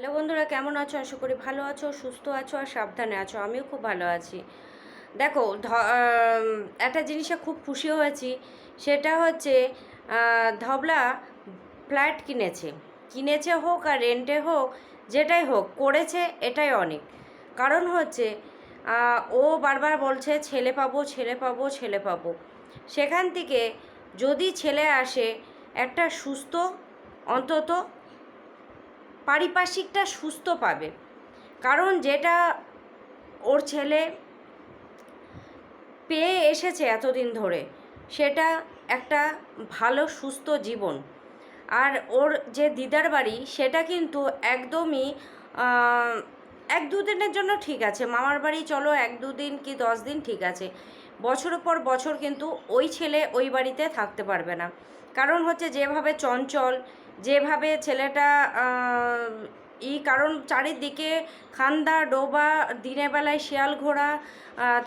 Hello বন্ধুরা, কেমন আছো? আশা করি ভালো আছো, সুস্থ আছো আর সাবধানে আছো। আমিও খুব ভালো আছি। দেখো একটা জিনিসে খুব খুশি হয়েছি, সেটা হচ্ছে ধবলা ফ্ল্যাট কিনেছে। কিনেছে হোক আর রেন্টে হোক, যেটাই হোক, করেছে এটাই অনেক। কারণ হচ্ছে ও বারবার বলছে, ছেলে পাবো ছেলে পাবো ছেলে পাবো। সেখান থেকে যদি ছেলে আসে, একটা সুস্থ, অন্তত পারিপার্শ্বিকটা সুস্থ পাবে। কারণ যেটা ওর ছেলে পেয়ে এসেছে এতদিন ধরে, সেটা একটা ভালো, সুস্থ জীবন। আর ওর যে দিদার বাড়ি, সেটা কিন্তু একদমই এক দুদিনের জন্য ঠিক আছে। মামার বাড়ি চলো এক দুদিন কি দশ দিন ঠিক আছে। বছরের পর বছর কিন্তু ওই ছেলে ওই বাড়িতে থাকতে পারবে না। কারণ হচ্ছে যেভাবে চঞ্চল যেভাবে ছেলেটা ই কারণ চারিদিকে খান্দা, ডোবা দিনের বেলায় শিয়াল ঘোড়া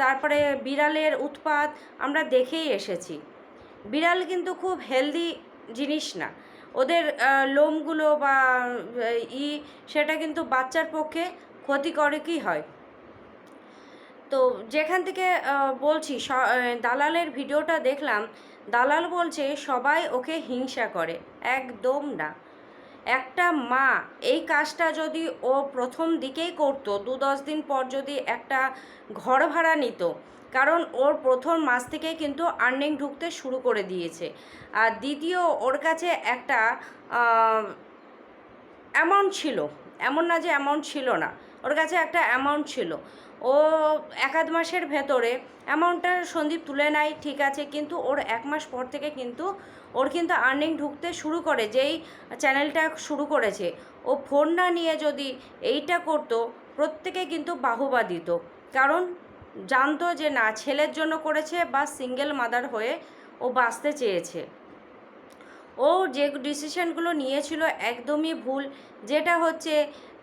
তারপরে বিড়ালের উৎপাত আমরা দেখেই এসেছি। বিড়াল কিন্তু খুব হেলদি জিনিস না। ওদের লোমগুলো বা ই সেটা কিন্তু বাচ্চার পক্ষে ক্ষতিকরকই হয়। তো যেখান থেকে বলছি দালালের ভিডিওটা দেখলাম দালাল বলছে, সবাই ওকে হিংসা করে। একদম না। একটা মা এই কাজটা যদি ও প্রথম দিকেই করতো দু দশ দিন পর যদি একটা ঘর ভাড়া নিত, কারণ ওর প্রথম মাস থেকে কিন্তু আর্নিং ঢুকতে শুরু করে দিয়েছে। আর দ্বিতীয়, ওর কাছে একটা অ্যামাউন্ট ছিল। এমন না যে অ্যামাউন্ট ছিল না। ওর কাছে একটা অ্যামাউন্ট ছিল। ও এক আধ মাসের ভেতরে অ্যামাউন্টটা সন্দীপ তুলে নেয়, ঠিক আছে, কিন্তু ওর এক মাস পর থেকে কিন্তু ওর কিন্তু আর্নিং ঢুকতে শুরু করে, যেই চ্যানেলটা শুরু করেছে। ও ফোন না নিয়ে যদি এইটা করতো, প্রত্যেকে কিন্তু বাহুবা দিত। কারণ জানতো যে না, ছেলের জন্য করেছে বা সিঙ্গেল মাদার হয়ে ও বাঁচতে চেয়েছে। ও যে ডিসিশনগুলো নিয়েছিল একদমই ভুল। যেটা হচ্ছে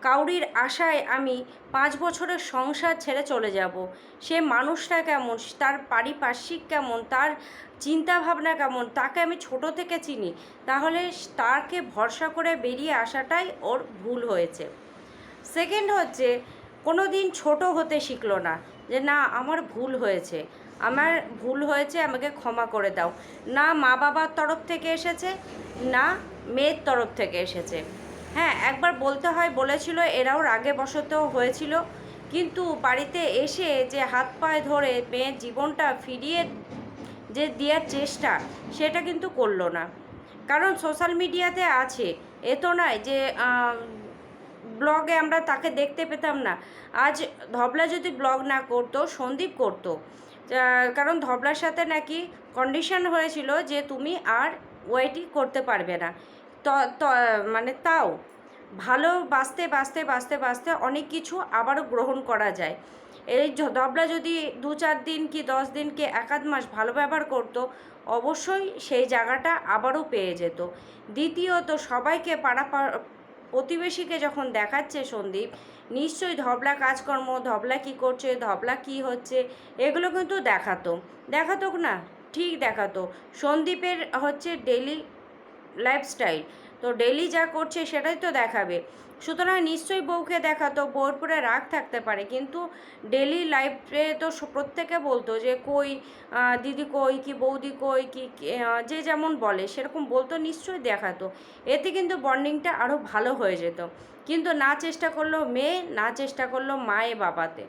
কাউরির আশায় আমি পাঁচ বছরের সংসার ছেড়ে চলে যাব। সে মানুষটা কেমন? তার পারিপার্শ্বিক কেমন? তার চিন্তা ভাবনা কেমন? তাকে আমি ছোট থেকে চিনি। তাহলে তাকে ভরসা করে বেরিয়ে আসাটাই ওর ভুল হয়েছে। সেকেন্ড হচ্ছে কোনো দিন ছোটো হতে শিখলো না যে, না, আমার ভুল হয়েছে। আমার ভুল হয়েছে, আমাকে ক্ষমা করে দাও। না মা বাবার তরফ থেকে এসেছে, না মেয়ের তরফ থেকে এসেছে। হ্যাঁ একবার বলতে হয়, বলেছিল এরাও রাগে বশত হয়েছিল। কিন্তু বাড়িতে এসে যে হাত পায়ে ধরে মেয়ের জীবনটা ফিরিয়ে যে দেওয়ার চেষ্টা, সেটা কিন্তু করল না। কারণ সোশ্যাল মিডিয়াতে আছে, এ তো নয় যে ব্লগে আমরা তাকে দেখতে পেতাম না। আজ ধবলা যদি ব্লগ না করতো, সন্দীপ করতো। কারণ ধবলার সাথে নাকি কন্ডিশন হয়েছিল যে তুমি আর ওয়েটই করতে পারবে না। মানে তাও। ভালো বাঁচতে বাঁচতে বাঁচতে অনেক কিছু আবারও গ্রহণ করা যায়। এই ধবলা যদি দু চার দিন কি দশ দিন কি এক আধ মাস ভালো ব্যবহার করতো, অবশ্যই সেই জায়গাটা আবারও পেয়ে যেত। দ্বিতীয়ত সবাইকে পাড়া প্রতিবেশীকে যখন দেখাচ্ছে সন্দীপ, নিশ্চয়ই ধবলা কাজকর্ম, ধবলা কি করছে, ধবলা কি হচ্ছে, এগুলো কিন্তু দেখাতো। দেখাতো না, ঠিক দেখাতো। সন্দীপের হচ্ছে ডেলি লাইফস্টাইল তো ডেলি যা করছে সেটাই তো দেখাবে। সুতরাং নিশ্চয়ই বউকে দেখাতো বউর পরে রাগ থাকতে পারে, কিন্তু ডেলি লাইফে তো প্রত্যেকে বলতো যে কই দিদি কই, কি বৌদি কই, কি যে যেমন বলে, সেরকম বলতো নিশ্চয়ই দেখাতো। এতে কিন্তু বন্ডিংটা আরও ভালো হয়ে যেত। কিন্তু না চেষ্টা করল মেয়ে, না চেষ্টা করল মায়ে বাবাতে।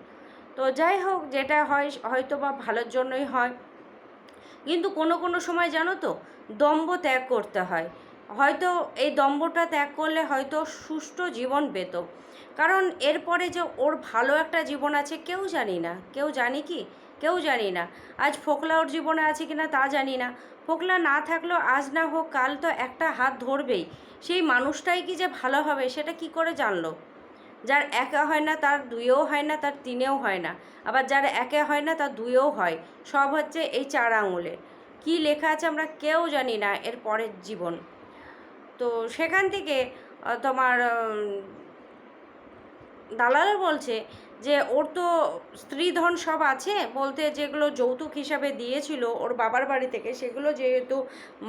তো যাই হোক, যেটা হয় হয়তো বা ভালোর জন্যই হয়। কিন্তু কোনো কোনো সময় জানো তো, দম্ভ ত্যাগ করতে হয়। হয়তো এই দম্ভটা ত্যাগ করলে হয়তো সুষ্ঠু জীবন পেত। কারণ এরপরে যে ওর ভালো একটা জীবন আছে, কেউ জানি না। কেউ জানি কি? কেউ জানি না। আজ ফোকলা ওর জীবনে আছে কি না তা জানি না। ফোকলা না থাকলেও আজ না হোক, কাল তো একটা হাত ধরবেই। সেই মানুষটাই কি যে ভালো হবে, সেটা কি করে জানলো? যার একা হয় না, তার দুইও হয় না, তার তিনেও হয় না। আবার যার একে হয় না, তার দুইও হয়। সব হচ্ছে এই চার আঙুলে কী লেখা আছে আমরা কেউ জানি না, এর পরের জীবন। তো সেখান থেকে তোমার দালাল বলছে যে, ওর তো স্ত্রী ধন সব আছে। বলতে যেগুলো যৌতুক হিসাবে দিয়েছিল ওর বাবার বাড়ি থেকে, সেগুলো যেহেতু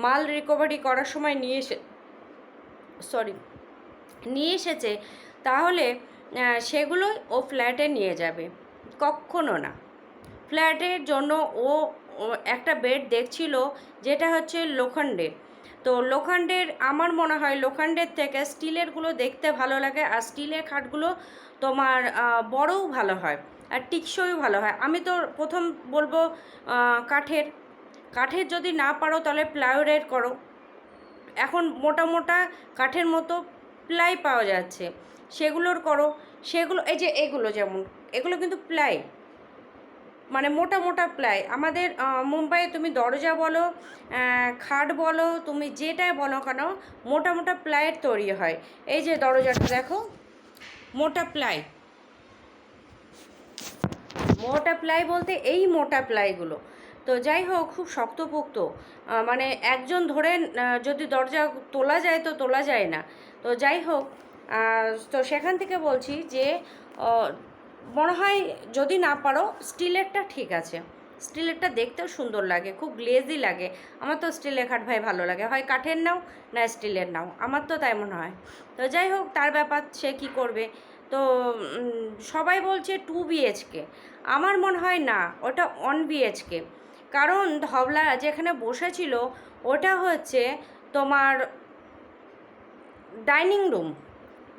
মাল রিকভারি করার সময় নিয়ে এসে সরি নিয়ে এসেছে তাহলে সেগুলোই ও ফ্ল্যাটে নিয়ে যাবে। কখনো না। ফ্ল্যাটের জন্য ও একটা বেড দেখছিল যেটা হচ্ছে লোখণ্ডের। তো লোখণ্ডের, আমার মনে হয় লোখণ্ডের থেকে স্টিলেরগুলো দেখতে ভালো লাগে আর স্টিলের খাটগুলো তোমার বড়ও ভালো হয় আর টিকসইও ভালো হয়। আমি তো প্রথম বলব কাঠের। কাঠের যদি না পারো তাহলে প্লাইউডের করো। এখন মোটা মোটা কাঠের মতো প্লাই পাওয়া যাচ্ছে। সেগুলোর করো, সেগুলো, এই যে এগুলো যেমন, এগুলো কিন্তু প্লাই। মানে মোটা মোটা প্লাই। আমাদের মুম্বাইয়ে তুমি দরজা বলো খাট বলো, তুমি যেটাই বলো কেন, মোটা মোটা প্লাইয়ের তৈরি হয়। এই যে দরজাটা দেখো, মোটা প্লাই। মোটা প্লাই বলতে এই মোটা প্লাইগুলো। তো যাই হোক, খুব শক্তপোক্ত। মানে একজন ধরে যদি দরজা তোলা যায় তো তোলা যায় না। তো যাই হোক তো সেখান থেকে বলছি যে মনে হয় যদি না পারো, স্টিলেরটা ঠিক আছে। স্টিলেরটা দেখতেও সুন্দর লাগে, খুব গ্লেজি লাগে। আমার তো স্টিলের খাট ভাই ভালো লাগে। হয় কাঠের নাও, না স্টিলের নাও। আমার তো তাই মনে হয়। তো যাই হোক, তার ব্যাপার, সে কী করবে? তো সবাই বলছে টু বিএচকে আমার মনে হয় না, ওটা ওয়ান বিএচকে কারণ ধবলা যেখানে বসেছিল, ওটা হচ্ছে তোমার ডাইনিং রুম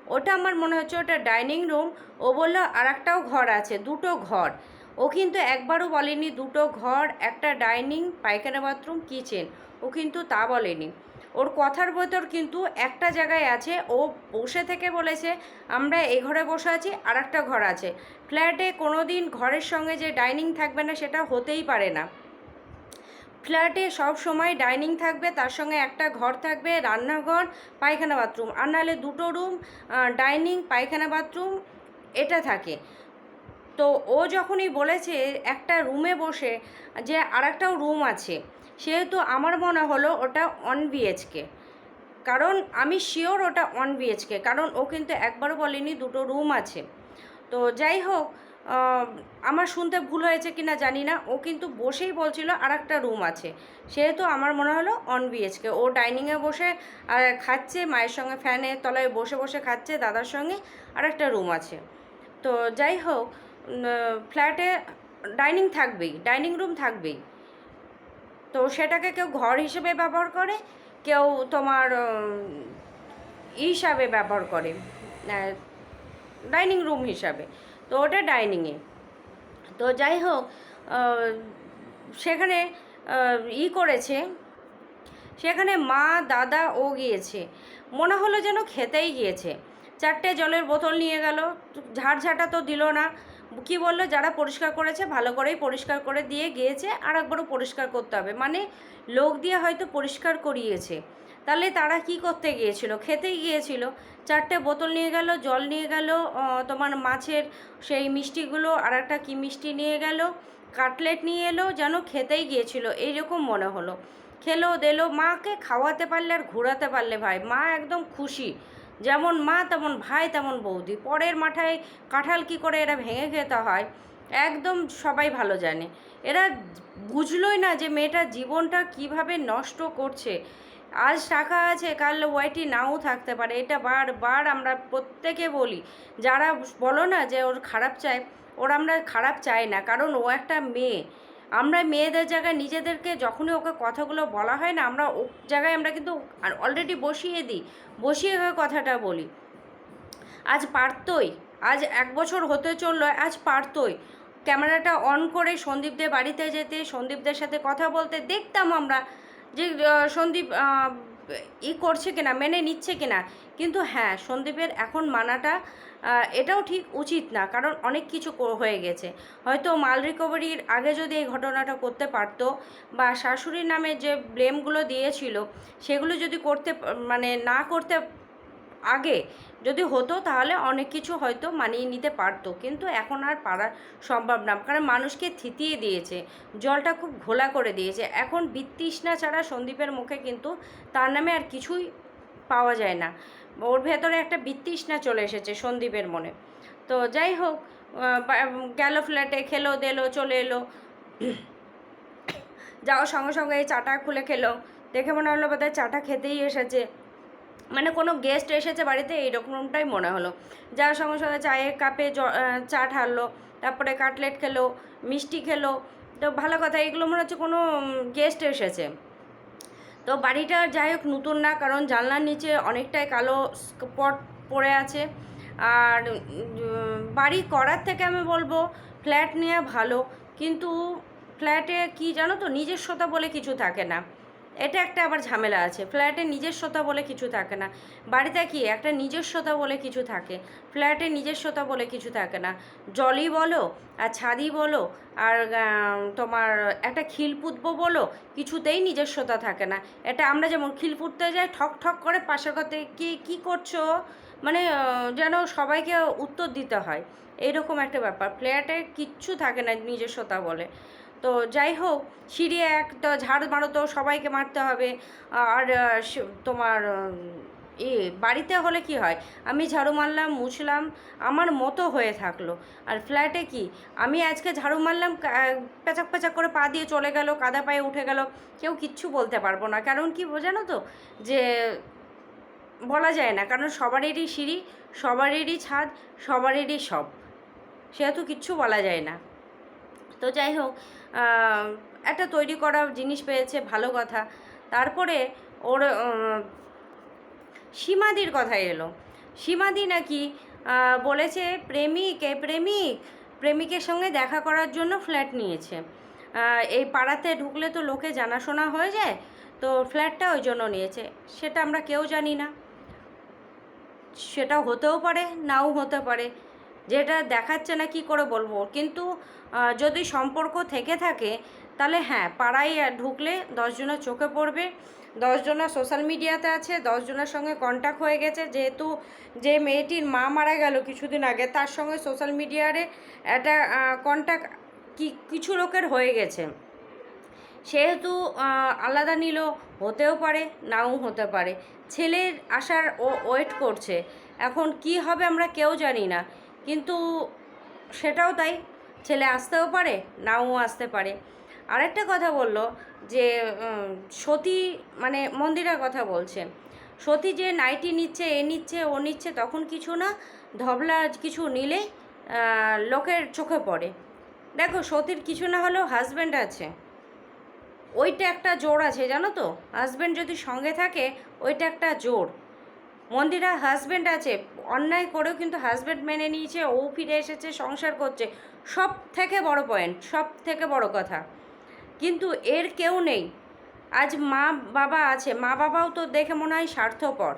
ওটা আমার মনে হচ্ছে ওটা ডাইনিং রুম। ও বলল আর একটাও ঘর আছে, দুটো ঘর। ও কিন্তু একবারও বলেনি, দুটো ঘর, একটা ডাইনিং, পায়খানা বাথরুম, কিচেন। ও কিন্তু তা বলেনি। ওর কথার ভেতর কিন্তু একটা জায়গায় আছে, ও বসে থেকে বলেছে, আমরা এই ঘরে বসে আছি আর একটা ঘর আছে। ফ্ল্যাটে কোনো দিন ঘরের সঙ্গে যে ডাইনিং থাকবে না, সেটা হতেই পারে না। ফ্ল্যাটে সব সময় ডাইনিং থাকবে, তার সঙ্গে একটা ঘর থাকবে, রান্নাঘর, পায়খানা বাথরুম। আর নাহলে দুটো রুম ডাইনিং, পায়খানা বাথরুম, এটা থাকে। তো ও যখনই বলেছে একটা রুমে বসে যে আর একটাও রুম আছে, সেহেতু আমার মনে হলো ওটা ওয়ান বিএচকে কারণ আমি শিওর ওটা ওয়ান বিএচকে কারণ ও কিন্তু একবারও বলেনি দুটো রুম আছে। তো যাই হোক আমার শুনতে ভুল হয়েছে কি না জানি না। ও কিন্তু বসেই বলছিল আর একটা রুম আছে। সেহেতু আমার মনে হলো অন বিএচকে ও ডাইনিংয়ে বসে খাচ্ছে, মায়ের সঙ্গে ফ্যানের তলায় বসে বসে খাচ্ছে, দাদার সঙ্গে আর একটা রুম আছে। তো যাই হোক ফ্ল্যাটে ডাইনিং থাকবেই ডাইনিং রুম থাকবেই। তো সেটাকে কেউ ঘর হিসেবে ব্যবহার করে, কেউ তোমার হিসাবে ব্যবহার করে ডাইনিং রুম হিসাবে। তো ওটা ডাইনিংয়ে। তো যাই হোক সেখানে ই করেছে। সেখানে মা, দাদা ও গিয়েছে। মনে হলো যেন খেতেই গিয়েছে। চারটে জলের বোতল নিয়ে গেল। ঝাড়ঝাঁটা তো দিল না। কি বলল? যারা পরিষ্কার করেছে, ভালো করেই পরিষ্কার করে দিয়ে গিয়েছে। আর একবারও পরিষ্কার করতে হবে। মানে লোক দিয়ে হয়তো পরিষ্কার করিয়েছে। তাহলে তারা কি করতে গিয়েছিল? খেতেই গিয়েছিল। চারটে বোতল নিয়ে গেল, জল নিয়ে গেল তোমার মাছের সেই মিষ্টিগুলো আর একটা কী মিষ্টি নিয়ে গেল, কাটলেট নিয়ে এলো, যেন খেতেই গিয়েছিল। এইরকম মনে হলো। খেলো, দিলো, মাকে খাওয়াতে পারলে আর ঘোরাতে পারলে ভাই, মা একদম খুশি। যেমন মা, তেমন ভাই, তেমন বৌদি। পরের মাথায় কাঁঠাল কি করে এরা ভেঙে খেতে হয়, একদম সবাই ভালো জানে। এরা বুঝলোই না যে মেয়েটার জীবনটা কীভাবে নষ্ট করছে। আজ টাকা আছে, কাল ওয়াইটি নাও থাকতে পারে। এটা বারবার আমরা প্রত্যেকে বলি। যারা বলো না যে ওর খারাপ চায়, ওর আমরা খারাপ চাই না, কারণ ও একটা মেয়ে। আমরা মেয়েদের জায়গায় নিজেদেরকে যখনই ওকে কথাগুলো বলা হয় না, আমরা ও জায়গায় আমরা কিন্তু অলরেডি বসিয়ে দিই। বসিয়ে কথাটা বলি। আজ পারতই, আজ এক বছর হতে চলল, আজ পারতই। ক্যামেরাটা অন করে সন্দীপদের বাড়িতে যেতে, সন্দীপদের সাথে কথা বলতে দেখতাম আমরা। যে সন্দীপ ই করছে কিনা, মেনে নিচ্ছে কিনা, কিন্তু হ্যাঁ সন্দীপের এখন মানাটা এটাও ঠিক উচিত না, কারণ অনেক কিছু হয়ে গেছে। হয়তো মাল রিকভারির আগে যদি এই ঘটনাটা করতে পারত, বা শাশুড়ির নামে যে ব্লেমগুলো দিয়েছিল, সেগুলো যদি করতে মানে না করতে আগে। যদি হতো তাহলে অনেক কিছু হয়তো মানিয়ে নিতে পারতো। কিন্তু এখন আর পারা সম্ভব না। কারণ মানুষকে থিতিয়ে দিয়েছে। জলটা খুব ঘোলা করে দিয়েছে। এখন বিতৃষ্ণা ছাড়া সন্দীপের মুখে কিন্তু তার নামে আর কিছুই পাওয়া যায় না। ওর ভেতরে একটা বিতৃষ্ণা চলে এসেছে সন্দীপের মনে। তো যাই হোক গেল ফ্ল্যাটে খেলো, দেলো, চলে এলো। যাওয়ার সঙ্গে সঙ্গে এই চাটা খুলে খেলো। দেখে মনে হলো বোধহয় চাটা খেতেই এসেছে। মানে কোনো গেস্ট এসেছে বাড়িতে এইরকমটাই মনে হলো। যার সঙ্গে সঙ্গে চায়ের কাপে চা ঢাললো, তারপরে কাটলেট খেলো, মিষ্টি খেলো, তো ভালো কথা, এগুলো মনে হচ্ছে কোনো গেস্ট এসেছে। তো বাড়িটা যাই হোক নতুন না, কারণ জানলার নিচে অনেকটাই কালো স্পট পড়ে আছে। আর বাড়ি করার থেকে আমি বলব ফ্ল্যাট নেওয়া ভালো, কিন্তু ফ্ল্যাটে কি জানো তো, নিজস্বতা বলে কিছু থাকে না। এটা একটা আবার ঝামেলা আছে। ফ্ল্যাটে নিজস্বতা বলে কিছু থাকে না। বাড়িতে কি একটা নিজস্বতা বলে কিছু থাকে? ফ্ল্যাটে নিজস্বতা বলে কিছু থাকে না। জলই বলো, আর ছাদি বলো, আর তোমার একটা খিল পুঁতবো বলো, কিছুতেই নিজস্বতা থাকে না। এটা আমরা যেমন খিল পুঁততে যাই, ঠক ঠক করে পাশের কথা কি কী করছ? মানে যেন সবাইকে উত্তর দিতে হয়। এইরকম একটা ব্যাপার। ফ্ল্যাটে কিচ্ছু থাকে না নিজস্বতা বলে। তো যাই হোক, সিঁড়ি এক তো ঝাড় মারো তো সবাইকে মারতে হবে। আর তোমার এ, বাড়িতে হলে কি হয়? আমি ঝাড়ু মারলাম, মুছলাম, আমার মতো হয়ে থাকল। আর ফ্ল্যাটে কি? আমি আজকে ঝাড়ু মারলাম পেঁচাক পেঁচাক করে পা দিয়ে চলে গেল, কাদা পায়ে উঠে গেল। কেউ কিচ্ছু বলতে পারব না। কারণ কি বোঝানো তো? যে, বলা যায় না। কারণ সবারেরই সিঁড়ি সবারই ছাদ, সবারেরই সব। সেহেতু কিচ্ছু বলা যায় না। তো যাই হোক একটা তৈরি করা জিনিস পেয়েছে, ভালো কথা। তারপরে ওর সীমাদির কথা এলো। সীমাদি নাকি বলেছে, প্রেমিক, এ প্রেমিক, প্রেমিকের সঙ্গে দেখা করার জন্য ফ্ল্যাট নিয়েছে। এই পাড়াতে ঢুকলে তো লোকে জানাশোনা হয়ে যায়, তো ফ্ল্যাটটা ওই জন্য নিয়েছে। সেটা আমরা কেউ জানি না। সেটা হতেও পারে, নাও হতে পারে। যেটা দেখাচ্ছে না কি করে বলব? কিন্তু যদি সম্পর্ক থেকে থাকে, তাহলে হ্যাঁ পাড়ায় ঢুকলে দশজনের চোখে পড়বে। দশজনের সোশ্যাল মিডিয়াতে আছে, দশজনের সঙ্গে কন্ট্যাক্ট হয়ে গেছে। যেহেতু যে মেয়েটির মা মারা গেল কিছুদিন আগে, তার সঙ্গে সোশ্যাল মিডিয়ারে একটা কন্ট্যাক্ট কি, কিছু লোকের হয়ে গেছে। সেহেতু আলাদা নিল, হতেও পারে, নাও হতে পারে। ছেলের আসার ও ওয়েট করছে। এখন কি হবে আমরা কেউ জানি না। কিন্তু সেটাও তাই, ছেলে আসতেও পারে, নাও আসতে পারে। আরেকটা কথা বলল যে সতী মানে মন্দিরের কথা বলছে। সতী যে নাইটি নিচ্ছে, এ নিচ্ছে, ও নিচ্ছে, তখন কিছু না, ধবলা কিছু নিলে লোকের চোখে পড়ে। দেখো, সতীর কিছু না হলেও হাজব্যান্ড আছে। ওইটা একটা জোর আছে, জানো তো? হাজব্যান্ড যদি সঙ্গে থাকে, ওইটা একটা জোর। মন্দিরা হাজব্যান্ড আছে অন্যায় করেও কিন্তু হাজব্যান্ড মেনে নিয়েছে, ও ফিরে এসেছে, সংসার করছে। সব থেকে বড় পয়েন্ট সব থেকে বড় কথা। কিন্তু এর কেউ নেই। আজ মা বাবা আছে। মা বাবাও তো দেখে মনে হয় স্বার্থপর।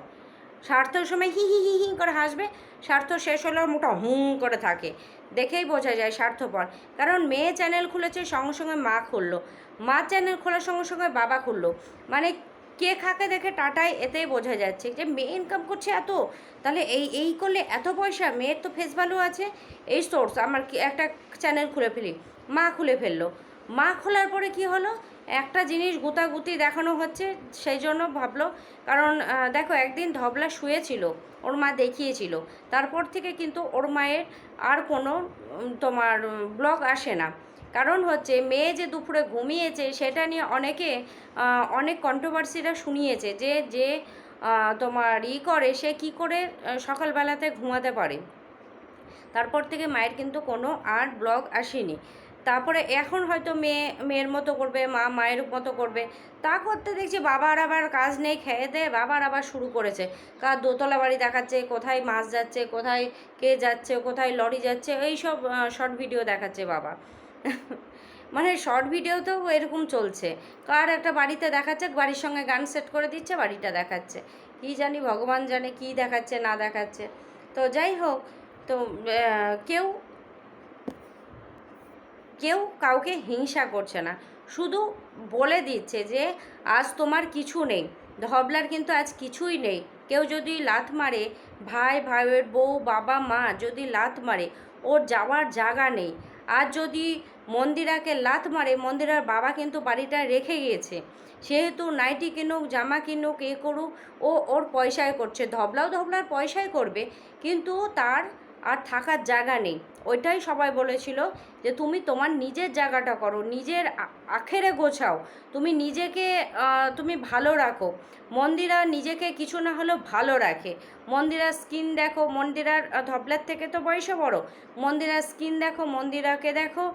স্বার্থর সময় হি হি হি হি করে হাসবে। স্বার্থ শেষ হলেও মোটা হুঁ করে থাকে। দেখেই বোঝা যায় স্বার্থপর। কারণ মেয়ে চ্যানেল খুলেছে, সঙ্গে সঙ্গে মা খুললো। মা চ্যানেল খোলার সঙ্গে সঙ্গে বাবা খুললো। মানে কে খাকে দেখে টাটায় এতেই বোঝা যাচ্ছে যে মেয়ে ইনকাম করছে এত, তাহলে এই এই করলে এত পয়সা? মেয়ের তো ফেস ভ্যালু আছে। এই সোর্স আমার একটা চ্যানেল খুলে ফেলি। মা খুলে ফেলল। মা খোলার পরে কি হলো? একটা জিনিস গুতাগুতি দেখানো হচ্ছে, সেই জন্য ভাবলো। কারণ দেখো একদিন ধবলা শুয়েছিল, ওর মা দেখিয়েছিল। তারপর থেকে কিন্তু ওর মায়ের আর কোনো তোমার ব্লগ আসে না। কারণ হচ্ছে মেয়ে যে দুপুরে ঘুমিয়েছে, সেটা নিয়ে অনেকে অনেক কন্ট্রোভার্সিরা শুনিয়েছে যে যে তোমার ই করে, সে কি করে সকালবেলাতে ঘুমাতে পারে। তারপর থেকে মায়ের কিন্তু কোনো আর ব্লগ আসেনি। তারপরে এখন হয়তো মেয়ে, মেয়ের মতো করবে, মা মায়ের মতো করবে। তা করতে দেখছি বাবার আবার কাজ নেই, খেয়ে দে, বাবার আবার শুরু করেছে। কার দোতলা বাড়ি দেখাচ্ছে, কোথায় মাছ যাচ্ছে, কোথায় কে যাচ্ছে, কোথায় লরি যাচ্ছে, এইসব শর্ট ভিডিও দেখাচ্ছে বাবা। মানে শর্ট ভিডিওতেও এরকম চলছে। কার একটা বাড়িতে দেখাচ্ছে, বাড়ির সঙ্গে গান সেট করে দিচ্ছে, বাড়িটা দেখাচ্ছে। কী জানি ভগবান জানে কী দেখাচ্ছে, না দেখাচ্ছে। তো যাই হোক, তো কেউ কেউ কাউকে হিংসা করছে না। শুধু বলে দিচ্ছে যে, আজ তোমার কিছু নেই। ধবলার কিন্তু আজ কিছুই নেই। কেউ যদি লাথ মারে, ভাই, ভাইয়ের বউ, বাবা, মা যদি লাথ মারে, ওর যাওয়ার জায়গা নেই। আর যদি মন্দিরাকে লাত মারে, মন্দিরার বাবা কিন্তু বাড়িটা রেখে গিয়েছে। সেহেতু নাইটি কিনুক, জামা কিনুক, এ করুক, ও ওর পয়সায় করছে। ধবলাও ধবলার পয়সায় করবে, কিন্তু তার আর থাকার জায়গা নেই। ওইটাই সবাই বলেছিল যে, তুমি তোমার নিজের জায়গাটা করো, নিজের আখেরে গোছাও। তুমি নিজেকে তুমি ভালো রাখো। মন্দিরা নিজেকে কিছু না হলেও ভালো রাখে। মন্দিরার স্কিন দেখো, মন্দিরার ধবলার থেকে তো বয়সে বড়। মন্দিরার স্কিন দেখো, মন্দিরাকে দেখো,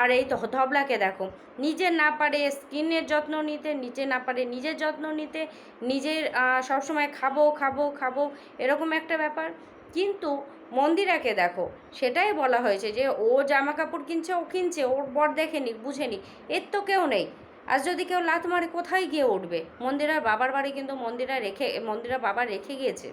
আর এই ধবলাকে দেখো। নিজে না পারে স্কিনের যত্ন নিতে, নিজে না পারে নিজের যত্ন নিতে, নিজের সবসময় খাব খাব খাব, এরকম একটা ব্যাপার। কিন্তু মন্দিরাকে দেখো, সেটাই বলা হয়েছে যে ও জামা কাপড় কিনছে, ও কিনছে, ওর বর দেখেনি, বুঝেনি, এর তো কেউ নেই। আর যদি কেউ লাত মারে কোথায় গিয়ে উঠবে? মন্দিরার বাবার বাড়ি কিন্তু মন্দিরা রেখে মন্দিরা বাবা রেখে গিয়েছে।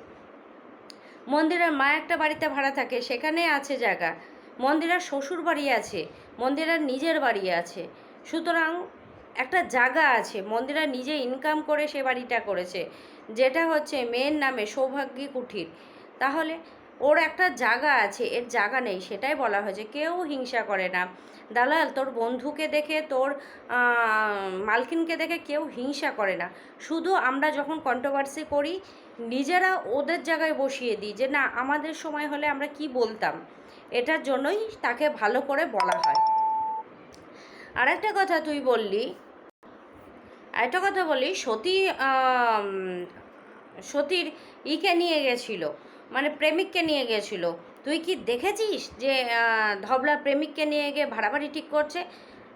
মন্দিরের মা একটা বাড়িতে ভাড়া থাকে, সেখানে আছে জায়গা। মন্দিরের শ্বশুর বাড়ি আছে, মন্দিরের নিজের বাড়ি আছে। সুতরাং একটা জায়গা আছে, মন্দিরা নিজে ইনকাম করে সে বাড়িটা করেছে। যেটা হচ্ছে মেয়ের নামে সৌভাগ্যী কুঠির। তাহলে ওর একটা জায়গা আছে, এর জায়গা নেই, সেটাই বলা হয়েছে। কেউ হিংসা করে না। দালাল, তোর বন্ধুকে দেখে, তোর মালকিনকে দেখে কেউ হিংসা করে না। শুধু আমরা যখন কন্ট্রোভার্সি করি, নিজেরা ওদের জায়গায় বসিয়ে দিই যে, না, আমাদের সময় হলে আমরা কি বলতাম? এটার জন্যই তাকে ভালো করে বলা হয়। আর একটা কথা তুই বললি একটা কথা বলি সতী সতীর ইকে নিয়ে গেছিল। মানে প্রেমিককে নিয়ে গেছিল। তুই কি দেখেছিস যে ধবলা প্রেমিককে নিয়ে গিয়ে ভাড়া বাড়ি ঠিক করছে?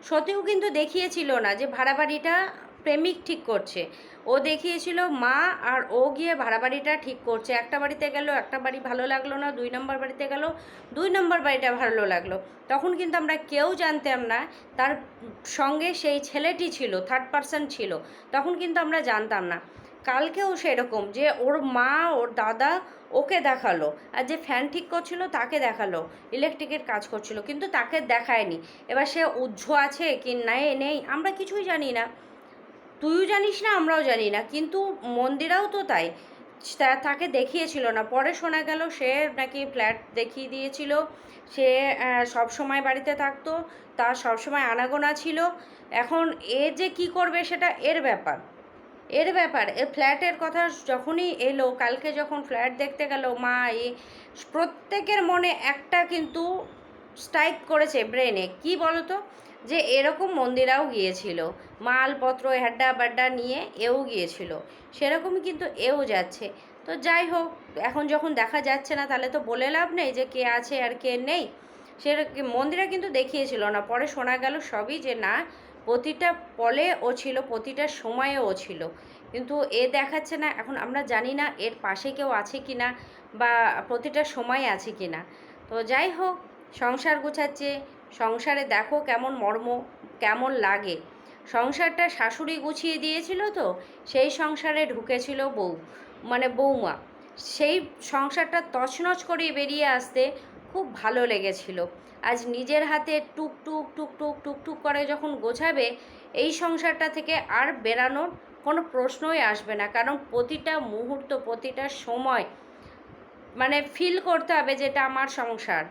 সতীও কিন্তু দেখিয়েছিল না যে ভাড়া বাড়িটা প্রেমিক ঠিক করছে। ও দেখিয়েছিল মা আর ও গিয়ে ভাড়া বাড়িটা ঠিক করছে। একটা বাড়িতে গেল, একটা বাড়ি ভালো লাগল না, দুই নম্বর বাড়িতে গেল, দুই নম্বর বাড়িটা ভালো লাগল। তখন কিন্তু আমরা কেউ জানতাম না, তার সঙ্গে সেই ছেলেটি ছিল থার্ড পার্সন ছিল। তখন কিন্তু আমরা জানতাম না। কালকেও সেরকম যে ওর মা, ওর দাদা ওকে দেখাল। আর যে ফ্যান ঠিক করছিল তাকে দেখাল। ইলেকট্রিকের কাজ করছিল, কিন্তু তাকে দেখায়নি। এবার সে উজ্জ্ব আছে কি নাই নেই, আমরা কিছুই জানি না। তুইও জানিস না, আমরাও জানি না, কিন্তু মন্দিরাও তো তাই। তাকে দেখিয়েছিল না। পরে শোনা গেল সে নাকি ফ্ল্যাট দেখিয়ে দিয়েছিল। সে সব সময় বাড়িতে থাকতো, তার সব সময় আনাগোনা ছিল। এখন এ যে কি করবে সেটা এর ব্যাপার। এর ব্যাপার, এ ফ্ল্যাটের কথা যখনই এলো, কালকে যখন ফ্ল্যাট দেখতে গেল, মা এ প্রত্যেকের মনে একটা কিন্তু স্ট্রাইক করেছে ব্রেনে। কি বলতো? যে এরকম মন্দিরাও গিয়েছিল। মালপত্র, হ্যাড্ডা বাড্ডা নিয়ে এও গিয়েছিল। সেরকমই কিন্তু এও যাচ্ছে। তো যাই হোক, এখন যখন দেখা যাচ্ছে না, তাহলে তো বলে লাভ নেই যে কে আছে আর কে নেই। সে মন্দিরা কিন্তু দেখিয়েছিল না। পরে শোনা গেল সবই যে না প্রতিটা পলে ও ছিল, প্রতিটা সময়ে ও ছিল। কিন্তু এ দেখাচ্ছে না, এখন আমরা জানি না এর পাশে কেউ আছে কি না বা প্রতিটা সময় আছে কি না। তো যাই হোক, সংসার গুছাচ্ছে, সংসারে দেখো কেমন মর্ম, কেমন লাগে। সংসারটা শাশুড়ি গুছিয়ে দিয়েছিল তো, সেই সংসারে ঢুকেছিল বউ মানে বৌমা। সেই সংসারটা তছনছ করে বেরিয়ে আসতে খুব ভালো লেগেছিল। আজ নিজের হাতে টুক টুক টুক টুক টুক টুক করে যখন গোছাবে, এই সংসারটা থেকে আর বেরানোর কোনো প্রশ্নই আসবে না। কারণ প্রতিটা মুহূর্ত, প্রতিটা সময় মানে ফিল করতে হবে যে এটা আমার সংসার,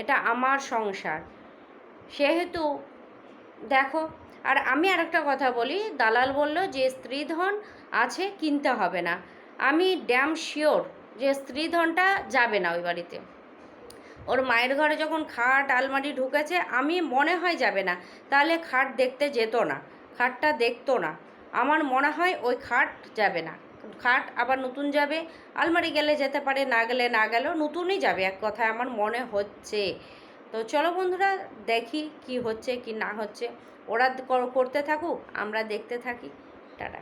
এটা আমার সংসার। সেহেতু দেখো, আর আমি আরেকটা কথা বলি, দালাল বলল যে স্ত্রীধন আছে কিনতে হবে না। আমি ড্যাম শিওর যে স্ত্রীধনটা যাবে না ওই বাড়িতে। ওর মায়ের ঘরে যখন খাট আলমারি ঢুকেছে, আমি মনে হয় যাবে না। তাহলে খাট দেখতে যেত না, খাটটা দেখতো না। আমার মনে হয় ওই খাট যাবে না। খাট আবার নতুন যাবে, আলমারি গেলে যেতে পারে, না গেলে না গেলেও নতুনই যাবে, এক কথায় আমার মনে হচ্ছে। তো চলো বন্ধুরা, দেখি কি হচ্ছে, কি না হচ্ছে। ওরা কর- করতে থাকুক, আমরা দেখতে থাকি। টাটা।